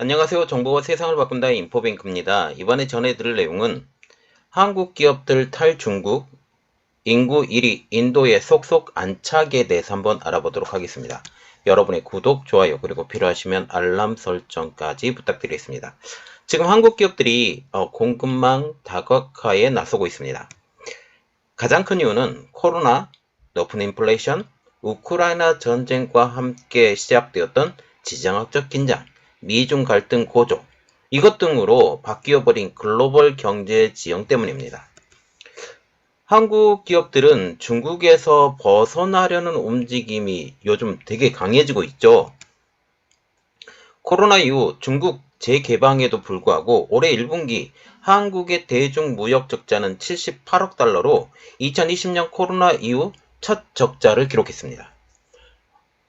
안녕하세요. 정보가 세상을 바꾼다의 인포뱅크입니다. 이번에 전해드릴 내용은 한국 기업들 탈 중국, 인구 1위 인도의 속속 안착에 대해서 한번 알아보도록 하겠습니다. 여러분의 구독, 좋아요, 그리고 필요하시면 알람 설정까지 부탁드리겠습니다. 지금 한국 기업들이 어, 공급망 다각화에 나서고 있습니다. 가장 큰 이유는 코로나, 높은 인플레이션, 우크라이나 전쟁과 함께 시작되었던 지정학적 긴장, 미중 갈등 고조, 이것 등으로 바뀌어버린 글로벌 경제 지형 때문입니다. 한국 기업들은 중국에서 벗어나려는 움직임이 요즘 되게 강해지고 있죠. 코로나 이후 중국 재개방에도 불구하고 올해 1분기 한국의 대중 무역 적자는 78억 달러로 2020년 코로나 이후 첫 적자를 기록했습니다.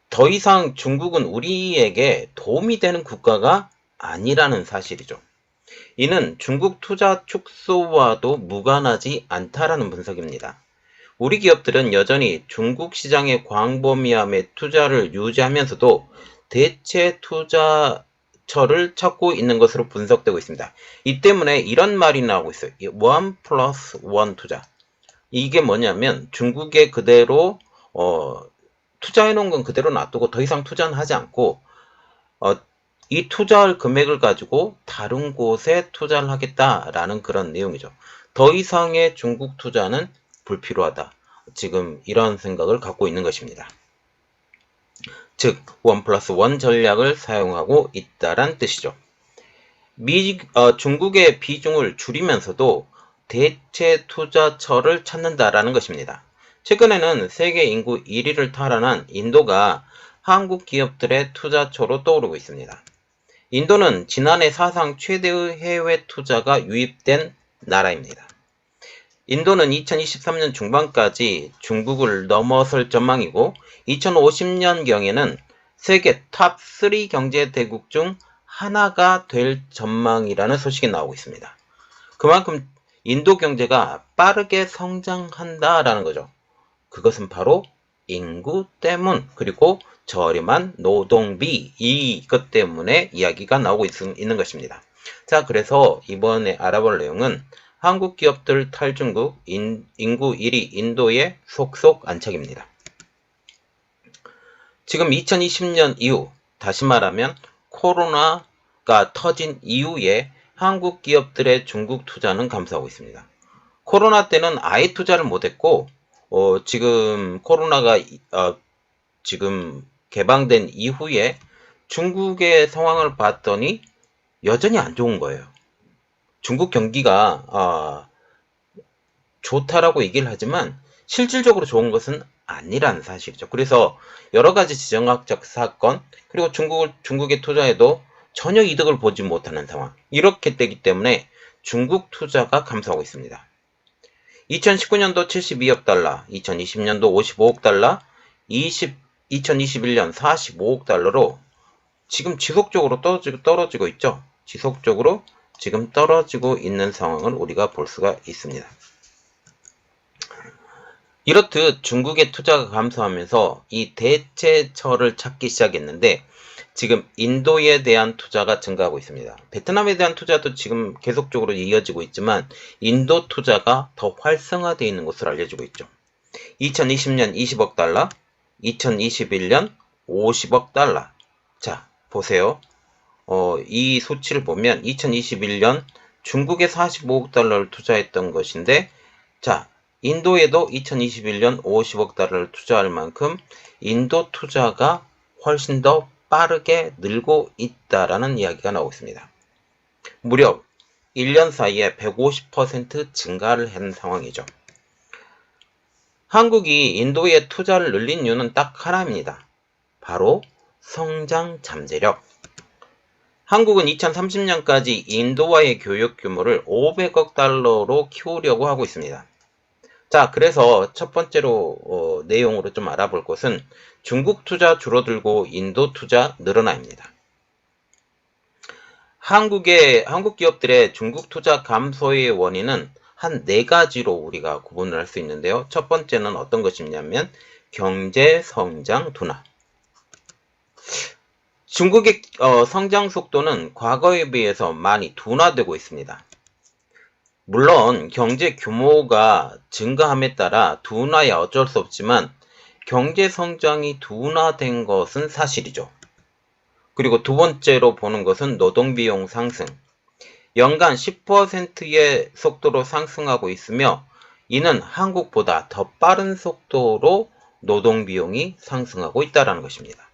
더 이상 중국은 우리에게 도움이 되는 국가가 아니라는 사실이죠. 이는 중국 투자 축소와도 무관하지 않다라는 분석입니다. 우리 기업들은 여전히 중국 시장의 광범위함에 투자를 유지하면서도 대체 투자처를 찾고 있는 것으로 분석되고 있습니다. 이 때문에 이런 말이 나오고 있어요. 원 플러스 원 투자. 이게 뭐냐면 중국에 그대로 어, 투자해 놓은 건 그대로 놔두고 더 이상 투자는 하지 않고 어, 이 투자할 금액을 가지고 다른 곳에 투자를 하겠다라는 그런 내용이죠. 더 이상의 중국 투자는 불필요하다. 지금 이런 생각을 갖고 있는 것입니다. 즉, 원 플러스 원 전략을 사용하고 있다란 뜻이죠. 미, 어, 중국의 비중을 줄이면서도 대체 투자처를 찾는다라는 것입니다. 최근에는 세계 인구 1위를 탈환한 인도가 한국 기업들의 투자처로 떠오르고 있습니다. 인도는 지난해 사상 최대의 해외 투자가 유입된 나라입니다. 인도는 2023년 중반까지 중국을 넘어설 전망이고 2050년경에는 세계 탑3 경제 대국 중 하나가 될 전망이라는 소식이 나오고 있습니다. 그만큼 인도 경제가 빠르게 성장한다라는 거죠. 그것은 바로 인구 때문 그리고 저렴한 노동비 이것 때문에 이야기가 나오고 있, 는 것입니다. 자 그래서 이번에 알아볼 내용은 한국 기업들 탈중국 인, 인구 1위 인도의 속속 안착입니다. 지금 2020년 이후 다시 말하면 코로나가 터진 이후에 한국 기업들의 중국 투자는 감소하고 있습니다. 코로나 때는 아예 투자를 못했고 어, 지금 코로나가 어, 지금 개방된 이후에 중국의 상황을 봤더니 여전히 안 좋은 거예요. 중국 경기가 어, 좋다라고 얘기를 하지만 실질적으로 좋은 것은 아니라는 사실이죠. 그래서 여러 가지 지정학적 사건 그리고 중국을 중국에 투자해도 전혀 이득을 보지 못하는 상황 이렇게 되기 때문에 중국 투자가 감소하고 있습니다. 2019년도 72억 달러, 2020년도 55억 달러, 20, 2021년 45억 달러로 지금 지속적으로 떨어지고, 떨어지고 있죠. 지속적으로 지금 떨어지고 있는 상황을 우리가 볼 수가 있습니다. 이렇듯 중국의 투자가 감소하면서 이 대체처를 찾기 시작했는데 지금 인도에 대한 투자가 증가하고 있습니다. 베트남에 대한 투자도 지금 계속적으로 이어지고 있지만 인도 투자가 더 활성화되어 있는 것으로 알려지고 있죠. 2020년 20억 달러, 2021년 50억 달러. 자, 보세요. 어, 이 수치를 보면 2021년 중국에 45억 달러를 투자했던 것인데 자, 인도에도 2021년 50억 달러를 투자할 만큼 인도 투자가 훨씬 더 빠르게 늘고 있다라는 이야기가 나오고 있습니다. 무려 1년 사이에 150% 증가를 한 상황이죠. 한국이 인도에 투자를 늘린 이유는 딱 하나입니다. 바로 성장 잠재력. 한국은 2030년까지 인도와의 교육 규모를 500억 달러로 키우려고 하고 있습니다. 자, 그래서 첫 번째로 어, 내용으로 좀 알아볼 것은 중국 투자 줄어들고 인도 투자 늘어나입니다. 한국의 한국 기업들의 중국 투자 감소의 원인은 한 네 가지로 우리가 구분을 할 수 있는데요. 첫 번째는 어떤 것이냐면 경제 성장 둔화. 중국의 어, 성장 속도는 과거에 비해서 많이 둔화되고 있습니다. 물론 경제 규모가 증가함에 따라 둔화야 어쩔 수 없지만 경제 성장이 둔화된 것은 사실이죠. 그리고 두 번째로 보는 것은 노동 비용 상승. 연간 10%의 속도로 상승하고 있으며 이는 한국보다 더 빠른 속도로 노동 비용이 상승하고 있다는 것입니다.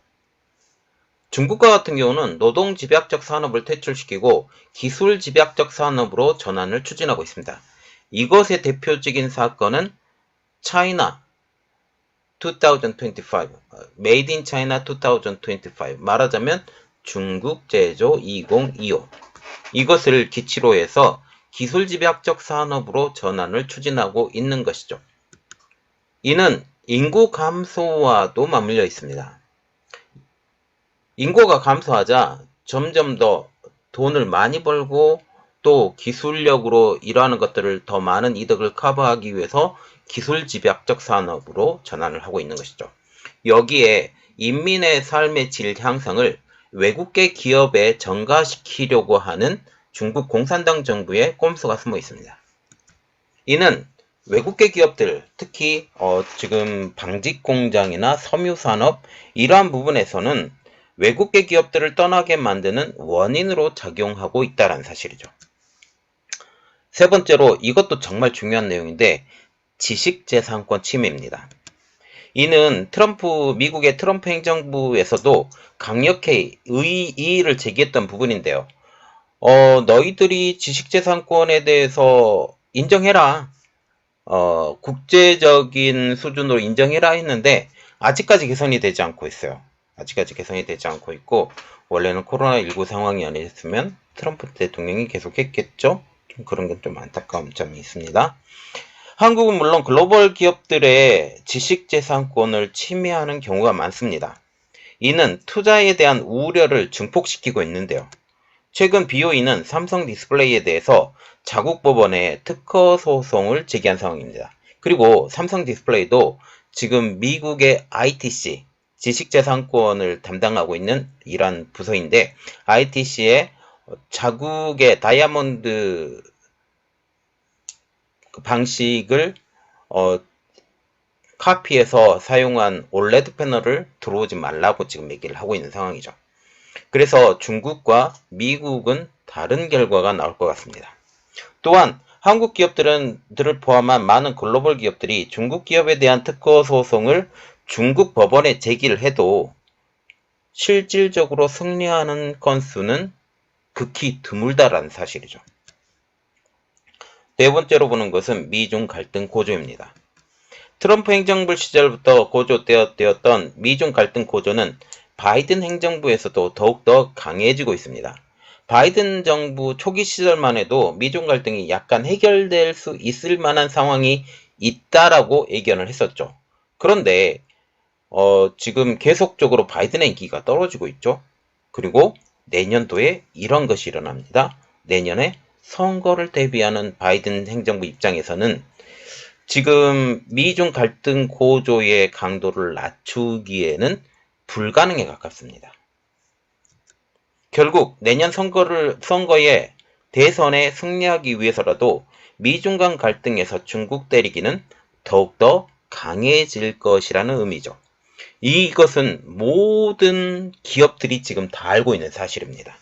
중국과 같은 경우는 노동 집약적 산업을 퇴출시키고 기술 집약적 산업으로 전환을 추진하고 있습니다. 이것의 대표적인 사건은 차이나 2025, Made in China 2025 말하자면 중국 제조 2025 이것을 기치로 해서 기술 집약적 산업으로 전환을 추진하고 있는 것이죠. 이는 인구 감소와도 맞물려 있습니다. 인구가 감소하자 점점 더 돈을 많이 벌고 또 기술력으로 일하는 것들을 더 많은 이득을 커버하기 위해서 기술 집약적 산업으로 전환을 하고 있는 것이죠. 여기에 인민의 삶의 질 향상을 외국계 기업에 전가시키려고 하는 중국 공산당 정부의 꼼수가 숨어 있습니다. 이는 외국계 기업들, 특히 어, 지금 방직 공장이나 섬유 산업 이러한 부분에서는 외국계 기업들을 떠나게 만드는 원인으로 작용하고 있다는 사실이죠. 세 번째로 이것도 정말 중요한 내용인데 지식재산권 침해입니다. 이는 트럼프 미국의 트럼프 행정부에서도 강력히 의의를 제기했던 부분인데요. 어, 너희들이 지식재산권에 대해서 인정해라. 어, 국제적인 수준으로 인정해라 했는데 아직까지 개선이 되지 않고 있어요. 아직까지 개선이 되지 않고 있고 원래는 코로나19 상황이 아니었으면 트럼프 대통령이 계속했겠죠. 좀 그런 게좀 안타까운 점이 있습니다. 한국은 물론 글로벌 기업들의 지식재산권을 침해하는 경우가 많습니다. 이는 투자에 대한 우려를 증폭시키고 있는데요. 최근 BOE는 삼성 디스플레이에 대해서 자국 법원에 특허 소송을 제기한 상황입니다. 그리고 삼성 디스플레이도 지금 미국의 ITC, 지식재산권을 담당하고 있는 이란 부서인데 ITC의 자국의 다이아몬드 방식을 어, 카피해서 사용한 올레드 패널을 들어오지 말라고 지금 얘기를 하고 있는 상황이죠. 그래서 중국과 미국은 다른 결과가 나올 것 같습니다. 또한 한국 기업들은 들을 포함한 많은 글로벌 기업들이 중국 기업에 대한 특허 소송을 중국 법원에 제기를 해도 실질적으로 승리하는 건수는 극히 드물다라는 사실이죠. 네 번째로 보는 것은 미중 갈등 고조입니다. 트럼프 행정부 시절부터 고조되었던 미중 갈등 고조는 바이든 행정부에서도 더욱더 강해지고 있습니다. 바이든 정부 초기 시절만 해도 미중 갈등이 약간 해결될 수 있을 만한 상황이 있다라고 예견을 했었죠. 그런데 어, 지금 계속적으로 바이든의 인기가 떨어지고 있죠. 그리고 내년도에 이런 것이 일어납니다. 내년에 선거를 대비하는 바이든 행정부 입장에서는 지금 미중 갈등 고조의 강도를 낮추기에는 불가능에 가깝습니다. 결국 내년 선거를, 선거에 대선에 승리하기 위해서라도 미중 간 갈등에서 중국 때리기는 더욱더 강해질 것이라는 의미죠. 이것은 모든 기업들이 지금 다 알고 있는 사실입니다.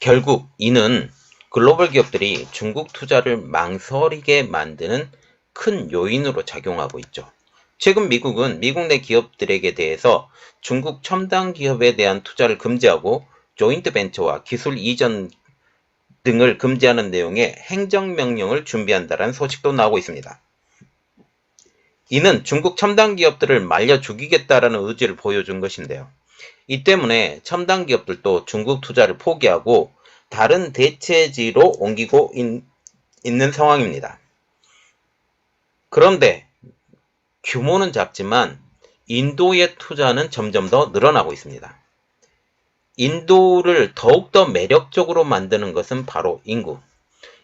결국 이는 글로벌 기업들이 중국 투자를 망설이게 만드는 큰 요인으로 작용하고 있죠. 최근 미국은 미국 내 기업들에게 대해서 중국 첨단 기업에 대한 투자를 금지하고 조인트 벤처와 기술 이전 등을 금지하는 내용의 행정명령을 준비한다는 소식도 나오고 있습니다. 이는 중국 첨단 기업들을 말려 죽이겠다라는 의지를 보여준 것인데요. 이 때문에 첨단 기업들도 중국 투자를 포기하고 다른 대체지로 옮기고 있, 있는 상황입니다. 그런데 규모는 작지만 인도의 투자는 점점 더 늘어나고 있습니다. 인도를 더욱더 매력적으로 만드는 것은 바로 인구.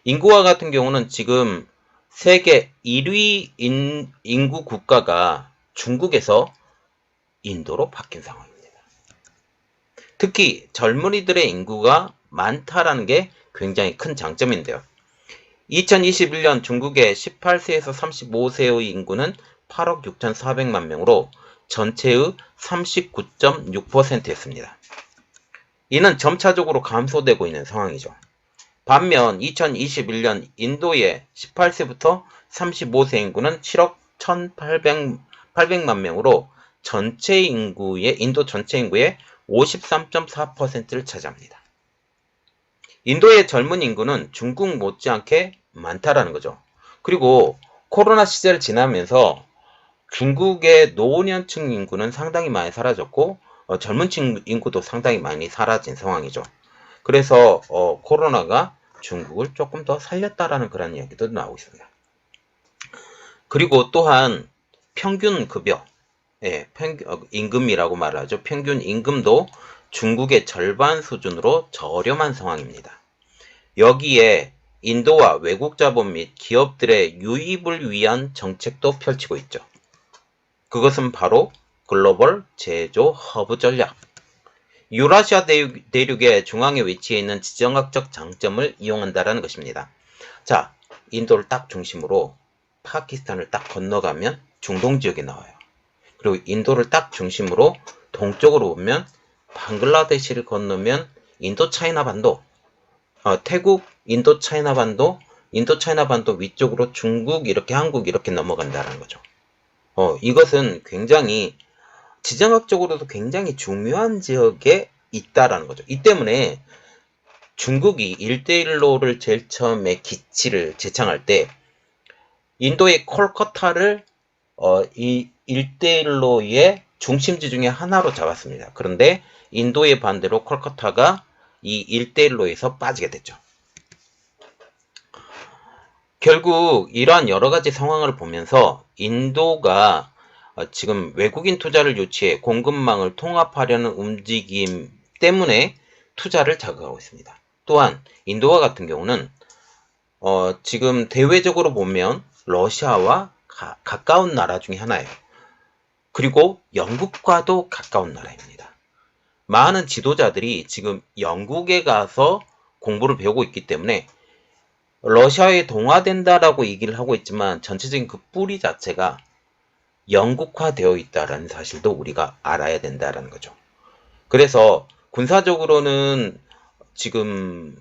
인구와 같은 경우는 지금 세계 1위 인, 인구 국가가 중국에서 인도로 바뀐 상황입니다. 특히 젊은이들의 인구가 많다라는 게 굉장히 큰 장점인데요. 2021년 중국의 18세에서 35세의 인구는 8억 6,400만 명으로 전체의 39.6%였습니다. 이는 점차적으로 감소되고 있는 상황이죠. 반면 2021년 인도의 18세부터 35세 인구는 7억 1,800만 명으로 전체 인구의 인도 전체 인구의 53.4%를 차지합니다. 인도의 젊은 인구는 중국 못지않게 많다라는 거죠. 그리고 코로나 시절 지나면서 중국의 노년층 인구는 상당히 많이 사라졌고 어, 젊은 층 인구도 상당히 많이 사라진 상황이죠. 그래서 어, 코로나가 중국을 조금 더 살렸다라는 그런 이야기도 나오고 있습니다. 그리고 또한 평균 급여, 예, 평균, 어, 임금이라고 말하죠. 평균 임금도 중국의 절반 수준으로 저렴한 상황입니다. 여기에 인도와 외국 자본 및 기업들의 유입을 위한 정책도 펼치고 있죠. 그것은 바로 글로벌 제조 허브 전략. 유라시아 대륙 의 중앙에 위치해 있는 지정학적 장점을 이용한다는 것입니다. 자, 인도를 딱 중심으로 파키스탄을 딱 건너가면 중동 지역이 나와요. 그리고 인도를 딱 중심으로 동쪽으로 오면 방글라데시를 건너면 인도 차이나 반도, 어, 태국, 인도 차이나 반도, 인도 차이나 반도 위쪽으로 중국 이렇게 한국 이렇게 넘어간다는 거죠. 어, 이것은 굉장히 지정학적으로도 굉장히 중요한 지역에 있다라는 거죠. 이 때문에 중국이 일대일로를 제일 처음에 기치를 제창할 때 인도의 콜커타를 어, 이 일대일로의 중심지 중에 하나로 잡았습니다. 그런데 인도의 반대로 콜커타가 이 일대일로에서 빠지게 됐죠. 결국 이러한 여러 가지 상황을 보면서 인도가 지금 외국인 투자를 유치해 공급망을 통합하려는 움직임 때문에 투자를 자극하고 있습니다. 또한 인도와 같은 경우는 어, 지금 대외적으로 보면 러시아와 가, 가까운 나라 중에 하나예요. 그리고 영국과도 가까운 나라입니다. 많은 지도자들이 지금 영국에 가서 공부를 배우고 있기 때문에 러시아에 동화된다라고 얘기를 하고 있지만 전체적인 그 뿌리 자체가 영국화되어 있다라는 사실도 우리가 알아야 된다라는 거죠. 그래서 군사적으로는 지금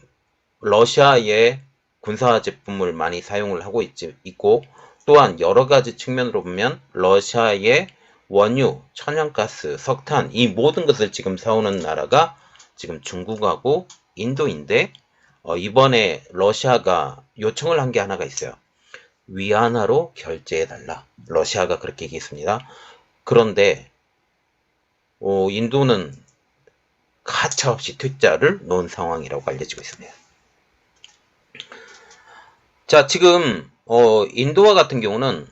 러시아의 군사 제품을 많이 사용을 하고 있지, 있고 또한 여러 가지 측면으로 보면 러시아의 원유, 천연가스, 석탄 이 모든 것을 지금 사오는 나라가 지금 중국하고 인도인데 어, 이번에 러시아가 요청을 한 게 하나가 있어요. 위안화로 결제해달라. 러시아가 그렇게 얘기했습니다. 그런데 어, 인도는 가차없이 퇴짜를 놓은 상황이라고 알려지고 있습니다. 자, 지금 어, 인도와 같은 경우는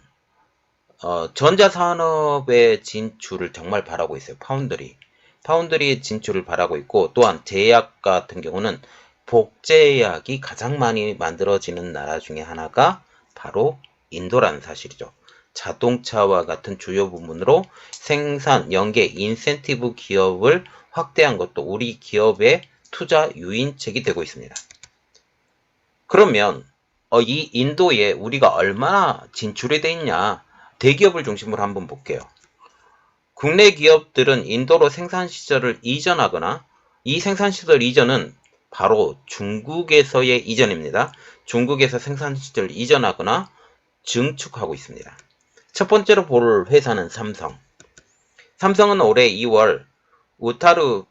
어, 전자산업의 진출을 정말 바라고 있어요. 파운드리. 파운드리 진출을 바라고 있고 또한 제약 같은 경우는 복제약이 가장 많이 만들어지는 나라 중에 하나가 바로 인도라는 사실이죠. 자동차와 같은 주요 부문으로 생산, 연계, 인센티브 기업을 확대한 것도 우리 기업의 투자 유인책이 되고 있습니다. 그러면 어, 이 인도에 우리가 얼마나 진출이 돼 있냐 대기업을 중심으로 한번 볼게요. 국내 기업들은 인도로 생산 시설을 이전하거나 이 생산 시설 이전은 바로 중국에서의 이전입니다. 중국에서 생산 시설을 이전하거나 증축하고 있습니다. 첫 번째로 볼 회사는 삼성. 삼성은 올해 2월 우타르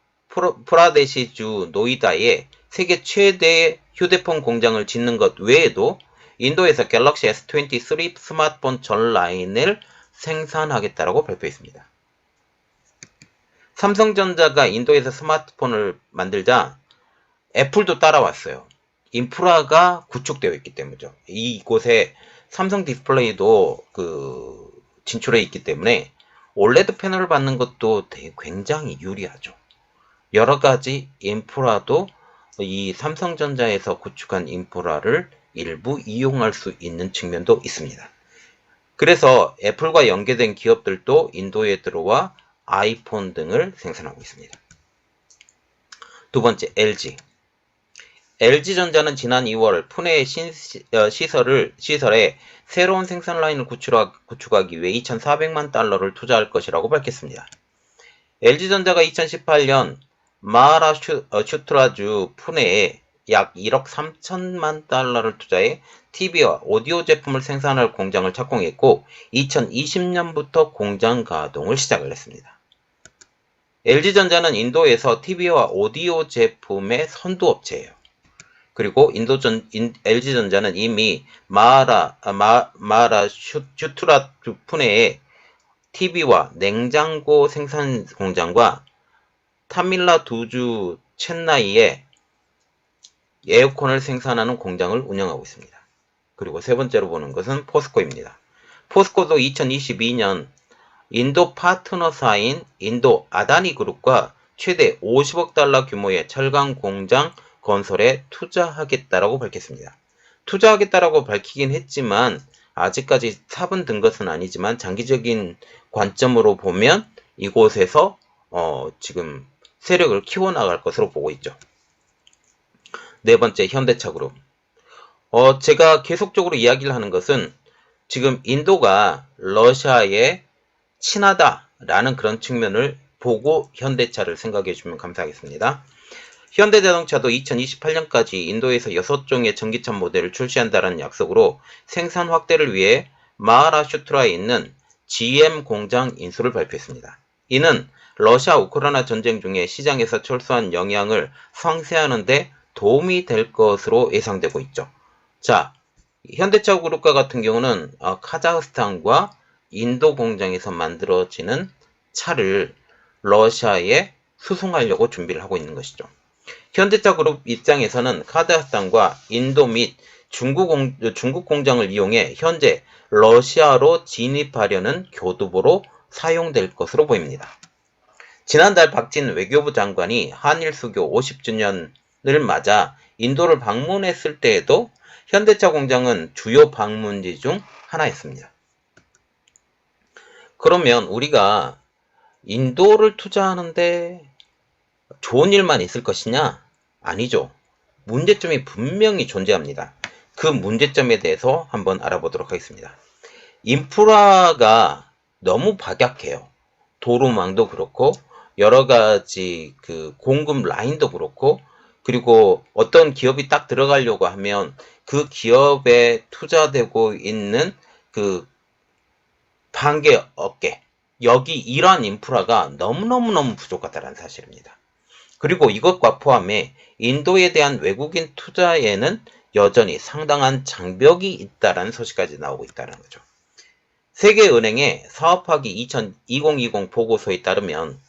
프라데시주 노이다에 세계 최대 휴대폰 공장을 짓는 것 외에도 인도에서 갤럭시 S23 스마트폰 전 라인을 생산하겠다고 발표했습니다. 삼성전자가 인도에서 스마트폰을 만들자 애플도 따라왔어요. 인프라가 구축되어 있기 때문이죠. 이곳에 삼성 디스플레이도 그 진출해 있기 때문에 올레드 패널을 받는 것도 되게 굉장히 유리하죠. 여러 가지 인프라도 이 삼성전자에서 구축한 인프라를 일부 이용할 수 있는 측면도 있습니다. 그래서 애플과 연계된 기업들도 인도에 들어와 아이폰 등을 생산하고 있습니다. 두 번째 LG. LG전자는 지난 2월 푸네 신, 어, 시설을, 시설에 새로운 생산 라인을 구축하, 구축하기 위해 2,400만 달러를 투자할 것이라고 밝혔습니다. LG전자가 2018년 마하라슈트라주 푸네에 약 1억 3천만 달러를 투자해 TV와 오디오 제품을 생산할 공장을 착공했고 2020년부터 공장 가동을 시작을 했습니다. LG전자는 인도에서 TV와 오디오 제품의 선두업체예요. 그리고 인도전 인, LG전자는 이미 마하라 아, 마, 마하라 슈, 슈트라 푸네에 TV와 냉장고 생산 공장과 타밀라 두주 첸나이에 에어컨을 생산하는 공장을 운영하고 있습니다. 그리고 세 번째로 보는 것은 포스코입니다. 포스코도 2022년 인도 파트너사인 인도 아다니 그룹과 최대 50억 달러 규모의 철강 공장 건설에 투자하겠다라고 밝혔습니다. 투자하겠다라고 밝히긴 했지만 아직까지 삽은 든 것은 아니지만 장기적인 관점으로 보면 이곳에서 어, 지금 세력을 키워나갈 것으로 보고 있죠. 네 번째 현대차 그룹. 어, 제가 계속적으로 이야기를 하는 것은 지금 인도가 러시아에 친하다라는 그런 측면을 보고 현대차를 생각해 주면 감사하겠습니다. 현대자동차도 2028년까지 인도에서 6종의 전기차 모델을 출시한다는 약속으로 생산 확대를 위해 마하라슈트라에 있는 GM 공장 인수를 발표했습니다. 이는 러시아 우크라이나 전쟁 중에 시장에서 철수한 영향을 상쇄하는데 도움이 될 것으로 예상되고 있죠. 자, 현대차 그룹과 같은 경우는 어, 카자흐스탄과 인도 공장에서 만들어지는 차를 러시아에 수송하려고 준비를 하고 있는 것이죠. 현대차 그룹 입장에서는 카자흐스탄과 인도 및 중국, 공, 중국 공장을 이용해 현재 러시아로 진입하려는 교두보로 사용될 것으로 보입니다. 지난달 박진 외교부 장관이 한일 수교 50주년을 맞아 인도를 방문했을 때에도 현대차 공장은 주요 방문지 중 하나였습니다. 그러면 우리가 인도를 투자하는데 좋은 일만 있을 것이냐? 아니죠. 문제점이 분명히 존재합니다. 그 문제점에 대해서 한번 알아보도록 하겠습니다. 인프라가 너무 박약해요. 도로망도 그렇고 여러 가지 그 공급 라인도 그렇고 그리고 어떤 기업이 딱 들어가려고 하면 그 기업에 투자되고 있는 그 반개 업계 여기 이러한 인프라가 너무너무너무 부족하다는 사실입니다. 그리고 이것과 포함해 인도에 대한 외국인 투자에는 여전히 상당한 장벽이 있다는 소식까지 나오고 있다는 거죠. 세계은행의 사업하기 2020 보고서에 따르면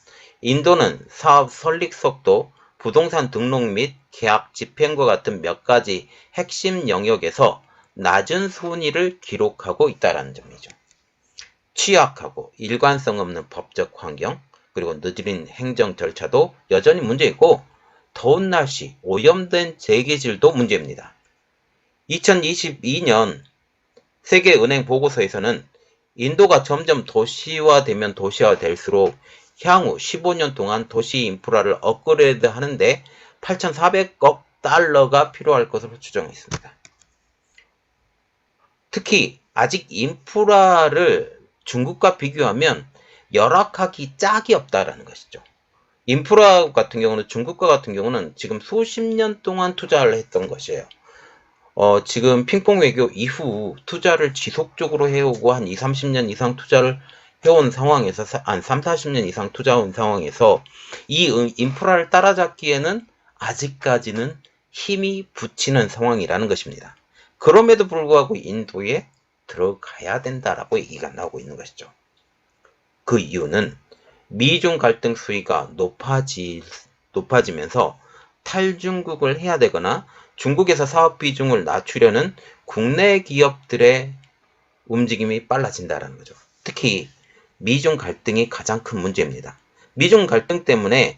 인도는 사업 설립 속도, 부동산 등록 및 계약 집행과 같은 몇 가지 핵심 영역에서 낮은 순위를 기록하고 있다는 점이죠. 취약하고 일관성 없는 법적 환경, 그리고 느린 행정 절차도 여전히 문제있고 더운 날씨, 오염된 재계질도 문제입니다. 2022년 세계은행 보고서에서는 인도가 점점 도시화되면 도시화될수록 향후 15년 동안 도시 인프라를 업그레이드 하는데 8,400억 달러가 필요할 것으로 추정했습니다. 특히 아직 인프라를 중국과 비교하면 열악하기 짝이 없다라는 것이죠. 인프라 같은 경우는 중국과 같은 경우는 지금 수십 년 동안 투자를 했던 것이에요. 어, 지금 핑퐁 외교 이후 투자를 지속적으로 해오고 한 2, 30년 이상 투자를 해온 상황에서 한 3, 40년 이상 투자한 상황에서 이 인프라를 따라잡기에는 아직까지는 힘이 붙이는 상황이라는 것입니다. 그럼에도 불구하고 인도에 들어가야 된다라고 얘기가 나오고 있는 것이죠. 그 이유는 미중 갈등 수위가 높아지, 높아지면서 탈중국을 해야 되거나 중국에서 사업 비중을 낮추려는 국내 기업들의 움직임이 빨라진다는 거죠. 특히 미중 갈등이 가장 큰 문제입니다. 미중 갈등 때문에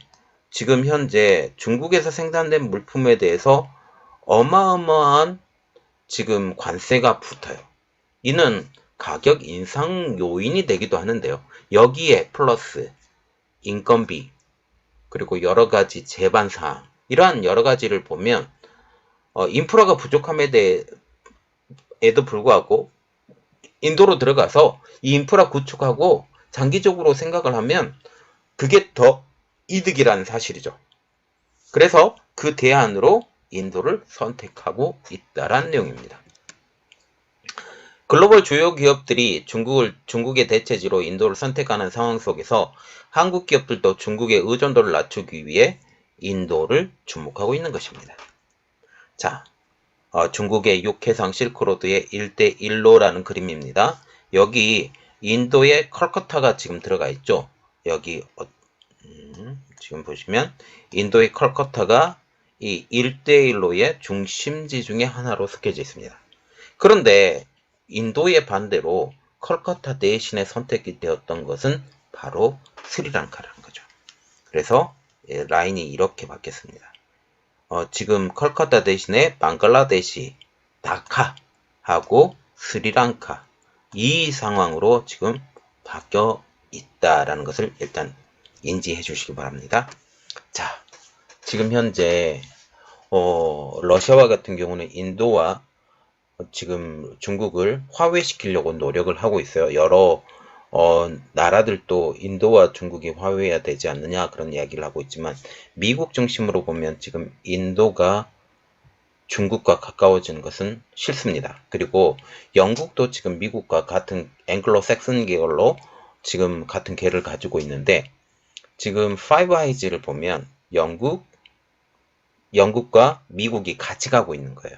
지금 현재 중국에서 생산된 물품에 대해서 어마어마한 지금 관세가 붙어요. 이는 가격 인상 요인이 되기도 하는데요. 여기에 플러스 인건비 그리고 여러 가지 제반 사항 이러한 여러 가지를 보면 어, 인프라가 부족함에 대해도 불구하고 인도로 들어가서 이 인프라 구축하고 장기적으로 생각을 하면 그게 더 이득이라는 사실이죠. 그래서 그 대안으로 인도를 선택하고 있다라는 내용입니다. 글로벌 주요 기업들이 중국을 중국의 대체지로 인도를 선택하는 상황 속에서 한국 기업들도 중국의 의존도를 낮추기 위해 인도를 주목하고 있는 것입니다. 자, 어, 중국의 육해상 실크로드의 1대1로라는 그림입니다. 여기 인도의 컬커타가 지금 들어가 있죠. 여기 어, 음, 지금 보시면 인도의 컬커타가 이 1대1로의 중심지 중에 하나로 속해져 있습니다. 그런데 인도의 반대로 컬커타 대신에 선택이 되었던 것은 바로 스리랑카라는 거죠. 그래서 예, 라인이 이렇게 바뀌었습니다. 어, 지금 컬커타 대신에 방글라데시, 다카하고 스리랑카 이 상황으로 지금 바뀌어 있다라는 것을 일단 인지해 주시기 바랍니다. 자, 지금 현재 어, 러시아와 같은 경우는 인도와 지금 중국을 화해시키려고 노력을 하고 있어요. 여러 어, 나라들도 인도와 중국이 화해해야 되지 않느냐 그런 이야기를 하고 있지만 미국 중심으로 보면 지금 인도가 중국과 가까워지는 것은 싫습니다. 그리고 영국도 지금 미국과 같은 앵글로 섹슨 계열로 지금 같은 계를 가지고 있는데 지금 파이브 아이즈를 보면 영국, 영국과 미국이 같이 가고 있는 거예요.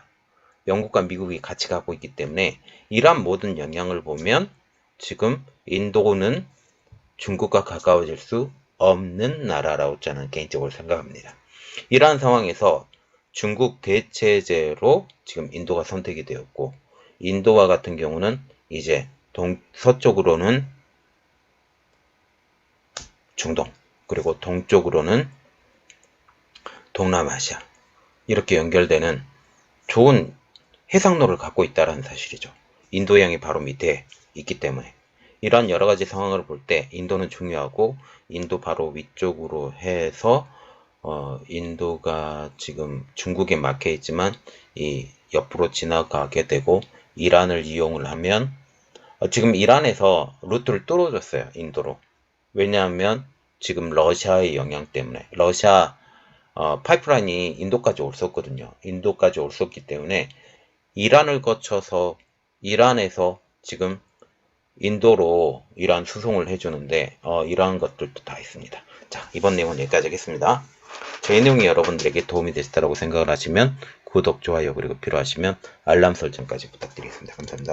영국과 미국이 같이 가고 있기 때문에 이러한 모든 영향을 보면 지금 인도는 중국과 가까워질 수 없는 나라라고 저는 개인적으로 생각합니다. 이러한 상황에서 중국 대체제로 지금 인도가 선택이 되었고 인도와 같은 경우는 이제 동, 서쪽으로는 중동 그리고 동쪽으로는 동남아시아 이렇게 연결되는 좋은 해상로를 갖고 있다는 사실이죠. 인도양이 바로 밑에 있기 때문에. 이러한 여러 가지 상황을 볼 때 인도는 중요하고 인도 바로 위쪽으로 해서 어, 인도가 지금 중국에 막혀 있지만 이 옆으로 지나가게 되고 이란을 이용을 하면 어, 지금 이란에서 루트를 뚫어줬어요 인도로. 왜냐하면 지금 러시아의 영향 때문에. 러시아 어, 파이프라인이 인도까지 올었거든요. 인도까지 올었기 때문에 이란을 거쳐서 이란에서 지금 인도로 이러한 수송을 해주는데 어, 이러한 것들도 다 있습니다. 자 이번 내용은 여기까지 하겠습니다. 저희 내용이 여러분들에게 도움이 되셨다고 생각을 하시면 구독, 좋아요 그리고 필요하시면 알람 설정까지 부탁드리겠습니다. 감사합니다.